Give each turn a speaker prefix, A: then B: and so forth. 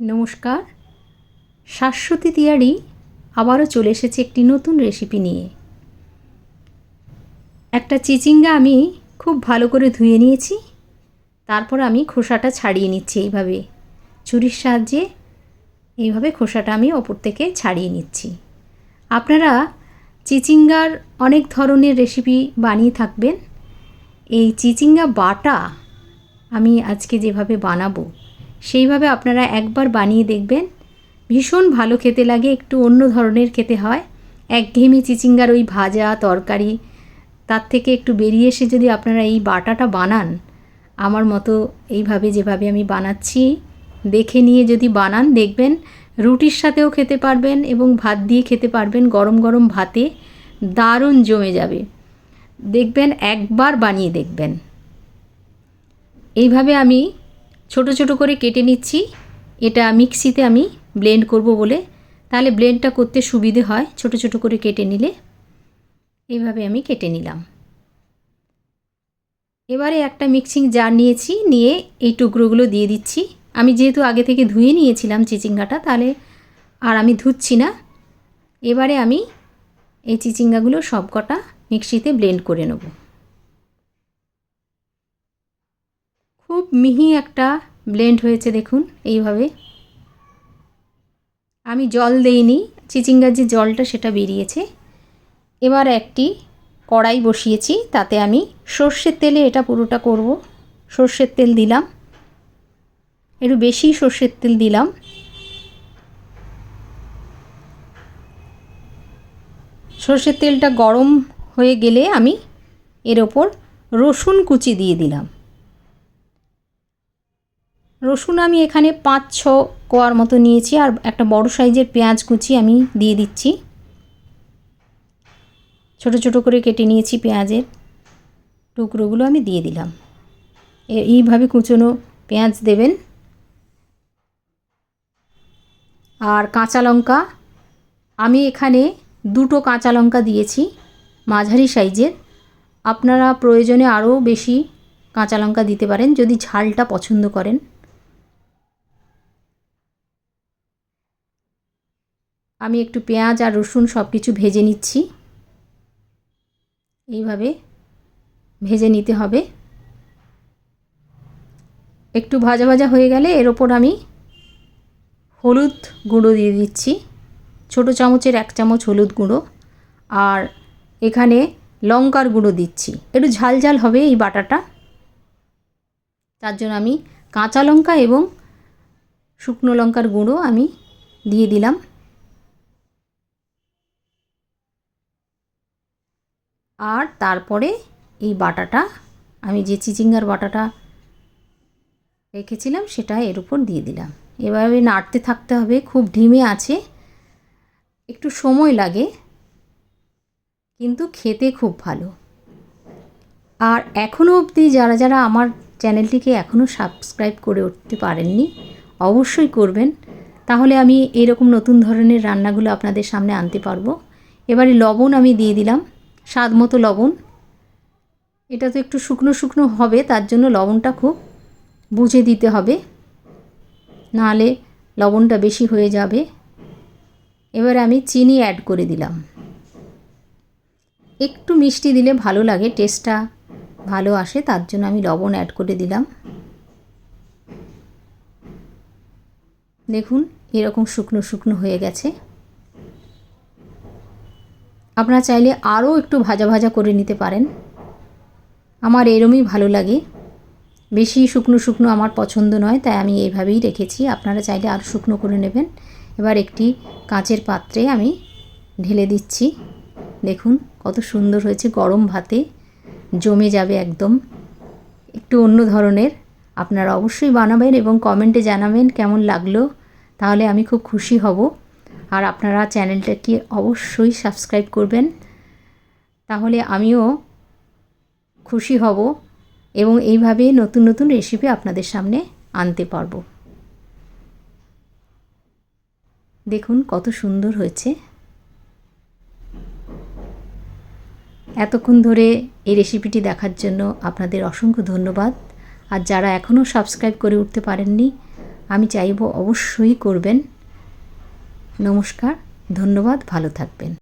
A: নমস্কার। শাশ্বতী তিয়ারি আবারও চলে এসেছে একটি নতুন রেসিপি নিয়ে। একটা চিচিঙ্গা আমি খুব ভালো করে ধুয়ে নিয়েছি, তারপর আমি খোসাটা ছাড়িয়ে নিচ্ছি এইভাবে। ছুরির সাহায্যে এইভাবে খোসাটা আমি ওপর থেকে ছাড়িয়ে নিচ্ছি। আপনারা চিচিঙ্গার অনেক ধরনের রেসিপি বানিয়ে থাকবেন। এই চিচিঙ্গা বাটা আমি আজকে যেভাবে বানাবো সেইভাবে আপনারা একবার বানিয়ে দেখবেন। ভীষণ ভালো খেতে লাগে, একটু অন্য ধরনের খেতে হয়। একঘেয়েমি চিচিঙ্গার ওই ভাজা, তরকারি, তার থেকে একটু বেরিয়ে এসে যদি আপনারা এই বাটাটা বানান, আমার মতো এইভাবে যেভাবে আমি বানাচ্ছি, দেখে নিয়ে যদি বানান, দেখবেন রুটির সাথেও খেতে পারবেন এবং ভাত দিয়ে খেতে পারবেন গরম গরম ভাতে, দারুণ জমে যাবে। দেখবেন একবার বানিয়ে দেখবেন। এইভাবে আমি ছোট ছোট করে কেটে নিচ্ছি। এটা মিক্সিতে আমি ব্লেন্ড করব বলে। তাহলে ব্লেন্ডটা করতে সুবিধে হয় ছোট ছোট করে কেটে নিলে। এইভাবে আমি কেটে নিলাম। এবারে একটা মিক্সিং জার নিয়েছি, নিয়ে এই টুকরোগুলো দিয়ে দিচ্ছি। আমি যেহেতু আগে থেকে ধুয়ে নিয়েছিলাম চিচিঙ্গাটা, তাহলে আর আমি ধুচ্ছি না। এবারে আমি এই চিচিঙ্গাগুলো সব কটা মিক্সিতে ব্লেন্ড করে নেব। খুব মিহি একটা ব্লেন্ড হয়েছে, দেখুন, এইভাবে। আমি জল দেইনি চিচিঙ্গার যে জলটা সেটা বেরিয়েছে। এবার একটি কড়াই বসিয়েছি, তাতে আমি সর্ষের তেলে এটা পুরোটা করব। সর্ষের তেল দিলাম। একটু বেশি সর্ষের তেল দিলাম। সর্ষের তেলটা গরম হয়ে গেলে আমি এর ওপর রসুন কুচি দিয়ে দিলাম। রসুন আমি এখানে পাঁচ ছ কোয়ার মতো নিয়েছি আর একটা বড় সাইজের পেঁয়াজ কুচি আমি দিয়ে দিচ্ছি। ছোট ছোট করে কেটে নিয়েছি পেঁয়াজের টুকরোগুলো আমি দিয়ে দিলাম। এইভাবে কুচনো পেঁয়াজ দেবেন। আর কাঁচা লঙ্কা, আমি এখানে দুটো কাঁচা লঙ্কা দিয়েছি মাঝারি সাইজের। আপনারা প্রয়োজনে আরও বেশি কাঁচা লঙ্কা দিতে পারেন যদি ঝালটা পছন্দ করেন। আমি একটু পেঁয়াজ আর রসুন সব কিছু ভেজে নিচ্ছি। এইভাবে ভেজে নিতে হবে। একটু ভাজা ভাজা হয়ে গেলে এর ওপর আমি হলুদ গুঁড়ো দিয়ে দিচ্ছি। ছোটো চামচের এক চামচ হলুদ গুঁড়ো আর এখানে লঙ্কার গুঁড়ো দিচ্ছি। একটু ঝাল ঝাল হবে এই বাটাটা। তার জন্য আমি কাঁচা লঙ্কা এবং শুকনো লঙ্কার গুঁড়ো আমি দিয়ে দিলাম। আর তারপরে এই বাটাটা, আমি যে চিচিঙ্গার বাটাটা রেখেছিলাম সেটা এর উপর দিয়ে দিলাম। এভাবে নাড়তে থাকতে হবে, খুব ঢিমে আছে, একটু সময় লাগে, কিন্তু খেতে খুব ভালো। আর এখনও অবধি যারা যারা আমার চ্যানেলটিকে এখনও সাবস্ক্রাইব করে উঠতে পারেননি, অবশ্যই করবেন। তাহলে আমি এরকম নতুন ধরনের রান্নাগুলো আপনাদের সামনে আনতে পারব। এবারে লবণ আমি দিয়ে দিলাম। স্বাদ মতো লবণ। এটা তো একটু শুকনো শুকনো হবে, তার জন্য লবণটা খুব বুঝে দিতে হবে। নাহলে লবণটা বেশি হয়ে যাবে। এবার আমি চিনি অ্যাড করে দিলাম। একটু মিষ্টি দিলে ভালো লাগে টেস্টটা ভালো আসে, তার জন্য আমি লবণ অ্যাড করে দিলাম। দেখুন, এরকম শুকনো শুকনো হয়ে গেছে। আপনারা চাইলে আরও একটু ভাজা ভাজা করে নিতে পারেন। আমার এরমই ভালো লাগে। বেশি শুকনো শুকনো আমার পছন্দ নয়, তাই আমি এইভাবেই রেখেছি। আপনারা চাইলে আরও শুকনো করে নেবেন। এবার একটি কাঁচের পাত্রে আমি ঢেলে দিচ্ছি। দেখুন কত সুন্দর হয়েছে, গরম ভাতে জমে যাবে একদম। একটু অন্য ধরনের। আপনারা অবশ্যই বানাবেন এবং কমেন্টে জানাবেন কেমন লাগল। তাহলে আমি খুব খুশি হব। আর আপনারা চ্যানেলটাকে অবশ্যই সাবস্ক্রাইব করবেন। তাহলে আমিও খুশি হব এবং এইভাবে নতুন নতুন রেসিপি আপনাদের সামনে আনতে পারব। দেখুন কত সুন্দর হয়েছে। এতক্ষণ ধরে এই রেসিপিটি দেখার জন্য আপনাদের অসংখ্য ধন্যবাদ। আর যারা এখনও সাবস্ক্রাইব করে উঠতে পারেননি, আমি চাইব অবশ্যই করবেন। নমস্কার ধন্যবাদ ভালো থাকবেন।